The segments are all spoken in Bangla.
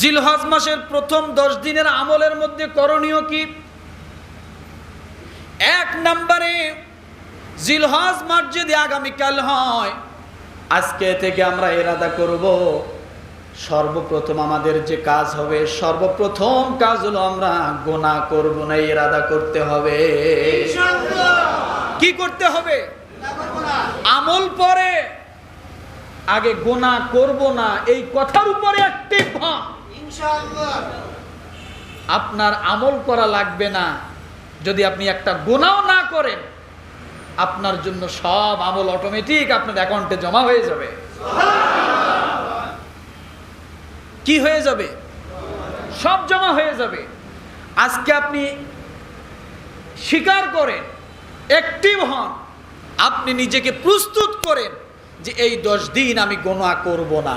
জিলহজ মাসের প্রথম দশ দিনের আমলের মধ্যে করণীয় কি? এক নম্বরে জিলহজ মাস যদি আগামীকাল হয়, আজকে থেকে আমরা এরাদা করব। সর্বপ্রথম আমাদের যে কাজ হবে, সর্বপ্রথম কাজ হলো আমরা গোনা করব না, এরাদা করতে হবে। কি করতে হবে? আমল পরে। আগে গোনা করব না, এই কথার উপরে অ্যাক্টিভ হন আপনার আমল করা লাগবে না। যদি আপনি একটা গোনাও না করেন আপনার জন্য সব আমল অটোমেটিক আপনার অ্যাকাউন্টে জমা হয়ে যাবে। কি হয়ে যাবে? সব জমা হয়ে যাবে। আজকে আপনি স্বীকার করেন অ্যাক্টিভ হন আপনি নিজেকে প্রস্তুত করেন যে এই দশ দিন আমি গোনা করব না।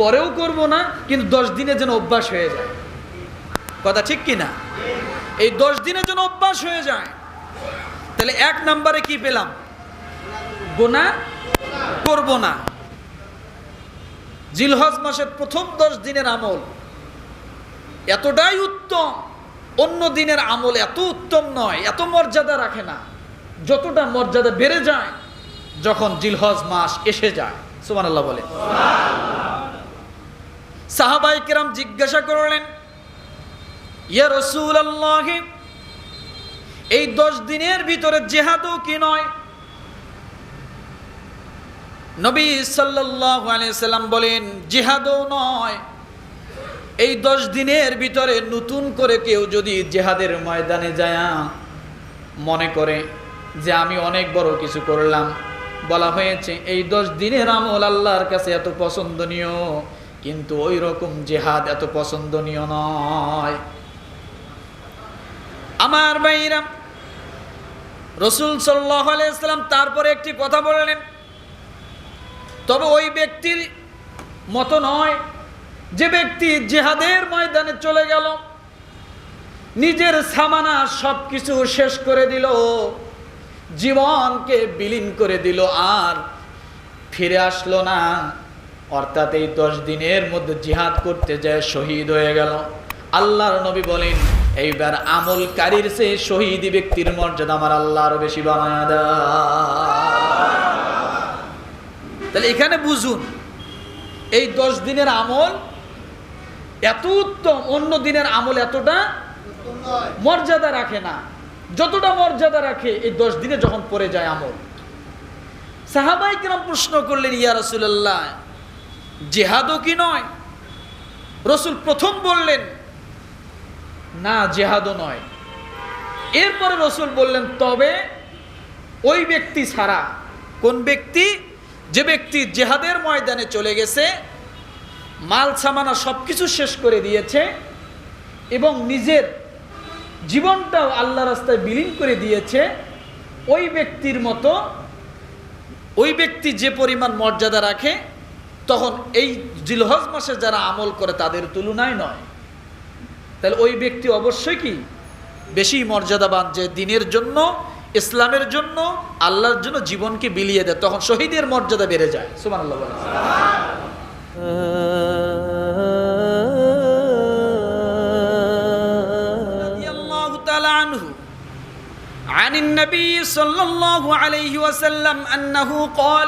পরেও করব না, কিন্তু দশ দিনে যেন অভ্যাস হয়ে যায়। কথা ঠিক কি না এই দশ দিনে যেন অভ্যাস হয়ে যায়। তাহলে এক নম্বরে কি পেলাম? গোনা করব না। জিলহজ মাসের প্রথম দশ দিনের আমল এতটাই উত্তম, অন্য দিনের আমল এত উত্তম নয়, এত মর্যাদা রাখে না। যতটা মর্যাদা বেড়ে যায়, যখন জিলহজ মাস এসে যায়। সুমান আল্লাহ বলে। সাহাবাই কেরাম জিজ্ঞাসা করলেন, ইয়া রসুল আল্লাহ এই দশ দিনের ভিতরে জেহাদও কি নয়? নবী সাল্লাম বলেন, জেহাদও নয়। এই দশ দিনের ভিতরে নতুন করে কেউ যদি জেহাদের ময়দানে যায়, মনে করে যে আমি অনেক বড় কিছু করলাম। বলা হয়েছে, এই দশ দিনের আমল আল্লাহর কাছে এত পছন্দনীয়। কিন্তু ওই রকম জেহাদ এত পছন্দনীয় নয়। আমার ভাইরা, রসুল সাল্লাহ তারপরে একটি কথা বললেন, তবে ওই ব্যক্তির মতো নয় যে ব্যক্তি জেহাদের ময়দানে চলে গেল, নিজের সামানা সব কিছু শেষ করে দিল, জীবনকে বিলীন করে দিল, আর ফিরে আসলো না। অর্থাৎ এই দশ দিনের মধ্যে জিহাদ করতে যায় শহীদ হয়ে গেল। আল্লাহর নবী বলেন, এইবার আমলকারীর সে শহীদ ব্যক্তির মর্যাদা আমার আল্লাহ আরও বেশি বানায় তাহলে এখানে বুঝুন, এই দশ দিনের আমল এত উত্তম, অন্য দিনের আমল এতটা মর্যাদা রাখে না। যতটা মর্যাদা রাখে, এই দশ দিনে যখন পড়ে যায় আমল। সাহাবাই কিরাম প্রশ্ন করলেন, ইয়া রসুল্লাহ জেহাদও কি নয়? রসুল প্রথম বললেন, না, জেহাদও নয়। এরপরে রসুল বললেন, তবে ওই ব্যক্তি ছাড়া কোন ব্যক্তি? যে ব্যক্তি জেহাদের ময়দানে চলে গেছে, মাল সামানা সব কিছু শেষ করে দিয়েছে এবং নিজের জীবনটাও আল্লাহ রাস্তায় বিলীন করে দিয়েছে, ওই ব্যক্তির মতো, ওই ব্যক্তি যে পরিমাণ মর্যাদা রাখে তখন এই জিলহজ মাসে যারা আমল করে তাদের তুলনায় নয় তাহলে ওই ব্যক্তি অবশ্যই কি বেশি মর্যাদাবান যে দিনের জন্য ইসলামের জন্য আল্লাহর জন্য জীবনকে বিলিয়ে দেয় তখন শহীদের মর্যাদা বেড়ে যায় সুমান আল্লাহ বলেন। رضي الله تعالى عنه عن النبي صلى الله عليه وسلم أنه قال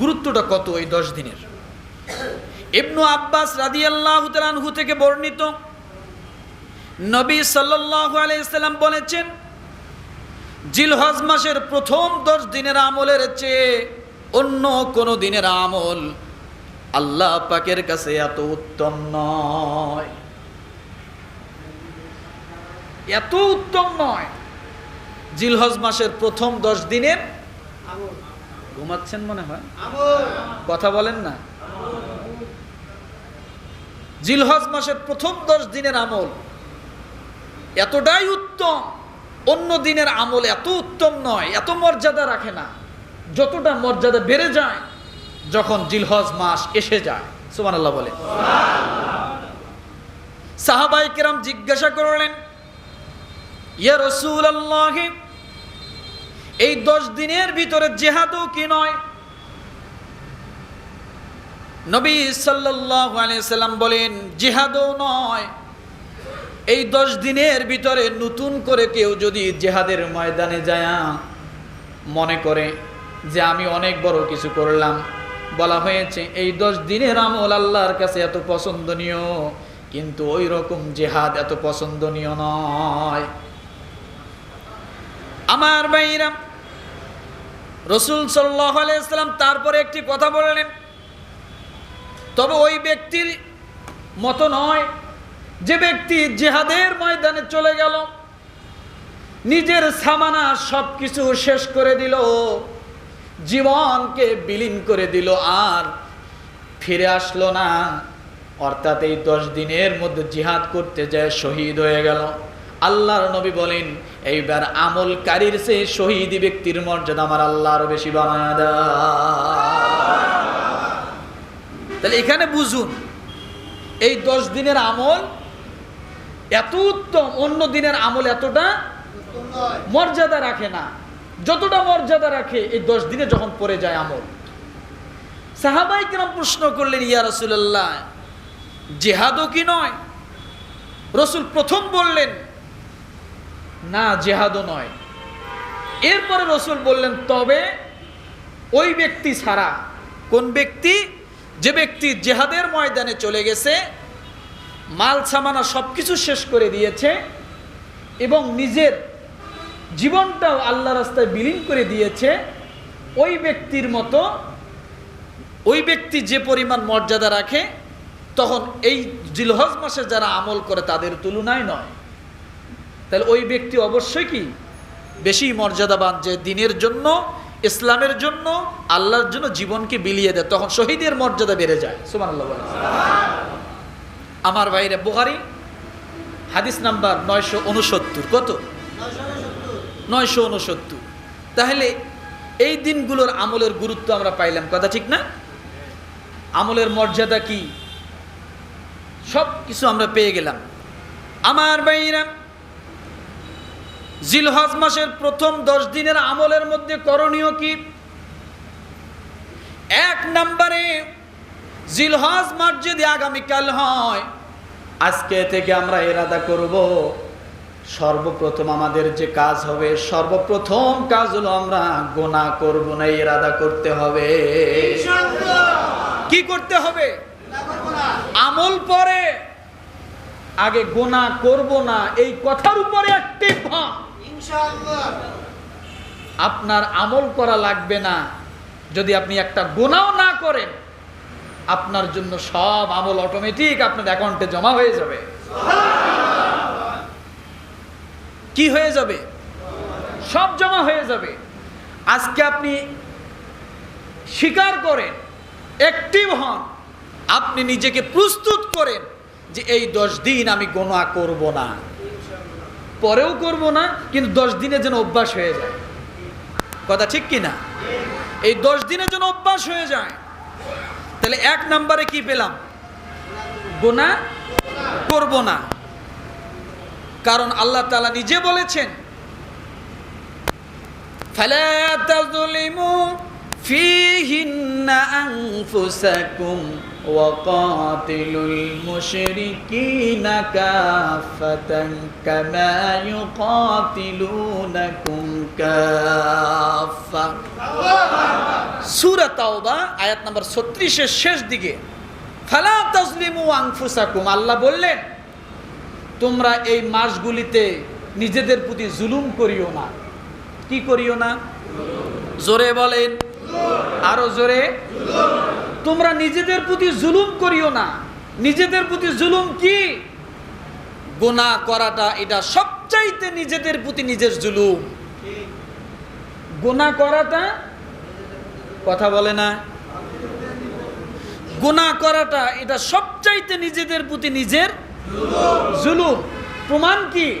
গুরুত্বটা কত এই দশ দিনের? ইবনু আব্বাস রাদিয়াল্লাহু আনহু থেকে বর্ণিত। নবী সাল্লাল্লাহু আলাইহি সাল্লাম বলেছেন, জিলহজ মাসের প্রথম দশ দিনের আমলের চেয়ে অন্য কোনো দিনের আমল আল্লাহ পাকের কাছে এত উত্তম নয়। এত উত্তম নয়। জিলহজ মাসের প্রথম দশ দিনের ঘুমাচ্ছেন মনে হয়। কথা বলেন না। জিলহজ মাসের প্রথম দশ দিনের আমল এতটাই উত্তম অন্য দিনের আমল এত উত্তম নয় এত মর্যাদা রাখে না। যতটা মর্যাদা বেড়ে যায় যখন জিলহজ মাস এসে যায়। সুমান আল্লাহ বলে সাহাবাই কেরাম জিজ্ঞাসা করলেন ইয়া রসুল আল্লাহ এই দশ দিনের ভিতরে জেহাদও কি নয়? নবী সাল্লাম বলেন, জেহাদও নয়। এই দশ দিনের ভিতরে নতুন করে কেউ যদি জেহাদের ময়দানে যায়, মনে করে যে আমি অনেক বড় কিছু করলাম। বলা হয়েছে, এই দশ দিনের আমল আল্লাহর কাছে এত পছন্দনীয়, কিন্তু ওই রকম জেহাদ এত পছন্দনীয় নয়। আমার ভাইরাম রসুল সাল্লাহ আলাইসাল্লাম তারপরে একটি কথা বললেন, তবে ওই ব্যক্তির মতো নয়, যে ব্যক্তি জেহাদের ময়দানে চলে গেল, নিজের সামানা সব কিছু শেষ করে দিল, জীবনকে বিলীন করে দিল, আর ফিরে আসলো না। অর্থাৎ এই দশ দিনের মধ্যে জিহাদ করতে যায় শহীদ হয়ে গেল। আল্লাহর নবী বলেন, এইবার আমলকারীর সে শহীদ ব্যক্তির মর্যাদা আমার আল্লাহ আরও বেশি বানায় তাহলে এখানে বুঝুন, এই দশ দিনের আমল এত উত্তম, অন্য দিনের আমল এতটা মর্যাদা রাখে না। যতটা মর্যাদা রাখে, এই দশ দিনে যখন পড়ে যায় আমল। সাহাবাই কিরাম প্রশ্ন করলেন, ইয়া রসুল্লাহ জেহাদও কি নয়? রসুল প্রথম বললেন না জেহাদও নয়। এরপরে রসুল বললেন, তবে ওই ব্যক্তি ছাড়া কোন ব্যক্তি? যে ব্যক্তি জেহাদের ময়দানে চলে গেছে, মাল সামানা সব কিছু শেষ করে দিয়েছে এবং নিজের জীবনটাও আল্লাহ রাস্তায় বিলীন করে দিয়েছে, ওই ব্যক্তির মতো, ওই ব্যক্তি যে পরিমাণ মর্যাদা রাখে, তখন এই জিলহজ মাসে যারা আমল করে তাদের তুলনায় নয়। তাহলে ওই ব্যক্তি অবশ্যই কি? বেশি মর্যাদাবান যে দিনের জন্য, ইসলামের জন্য, আল্লাহর জন্য জীবনকে বিলিয়ে দেয়, তখন শহীদের মর্যাদা বেড়ে যায়। সুমান আমার বাইরে বুহারি হাদিস নাম্বার নয়শো উনসত্তর। কত? নয়শো উনসত্তর। তাহলে এই দিনগুলোর আমলের গুরুত্ব আমরা পাইলাম, কথা ঠিক না? আমলের মর্যাদা কি? সব কিছু আমরা পেয়ে গেলাম। আমার বাইরা জিলহজ মাসের প্রথম দশ দিনের আমলের মধ্যে করণীয় কি? এক নম্বরে জিলহজ মাস যদি আগামীকাল হয়, আজকে থেকে আমরা এরাদা করব। সর্বপ্রথম আমাদের যে কাজ হবে, সর্বপ্রথম কাজ হলো আমরা গোনা করব না, এরাদা করতে হবে। কি করতে হবে? আমল পরে। আগে গোনা করব না, এই কথার উপরে অ্যাক্টিভ হন আপনার আমল করা লাগবে না। যদি আপনি একটা গোনাও না করেন আপনার জন্য সব আমল অটোমেটিক আপনার অ্যাকাউন্টে জমা হয়ে যাবে। কি হয়ে যাবে? সব জমা হয়ে যাবে। আজকে আপনি স্বীকার করেন অ্যাক্টিভ হন আপনি নিজেকে প্রস্তুত করেন যে এই দশ দিন আমি গোনা করব না। পরেও করব না, কিন্তু দশ দিনে যেন অভ্যাস হয়ে যায়। কথা ঠিক কি না এই দশ দিনে যেন অভ্যাস হয়ে যায়। তাহলে এক নাম্বারে কি পেলাম? গোনা করব না। কারণ আল্লাহ তালা নিজে বলেছেন, ফেলা أنفسكم وقاتلوا المشركين كافة كما يقاتلونكم كافة সুরা তাওবা আয়াত নাম্বার ছত্রিশের শেষ দিকে ফালা তাজলিমু আনফুসাকুম আল্লাহ বললেন তোমরা এই মাসগুলিতে নিজেদের প্রতি জুলুম করিও না কি করিও না জোরে বলেন আরও জোরে। তোমরা নিজেদের প্রতি জুলুম করিও না। নিজেদের প্রতি জুলুম কি? গোনা করাটা এটা সবচাইতে নিজেদের প্রতি নিজের জুলুম। গোনা করাটা কথা বলে না। গোনা করাটা এটা সবচাইতে নিজেদের প্রতি নিজের জুলুম। প্রমাণ কি?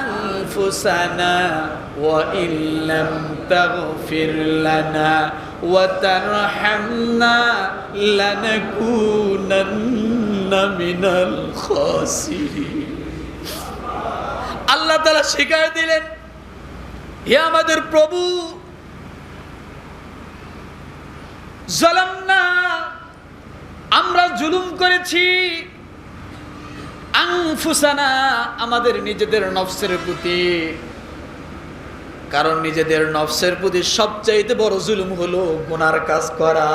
أنفسنا وإن لم تغفر لنا وترحمنا لنكونن من الخاسرين আল্লাহ তালা শিখায় দিলেন হে আমাদের প্রভু জলাম আমরা জুলুম করেছি আংফুসানা আমাদের নিজেদের নফসের প্রতি। কারণ নিজেদের নফসের প্রতি সবচাইতে বড় জুলুম হলো গুনার কাজ করা।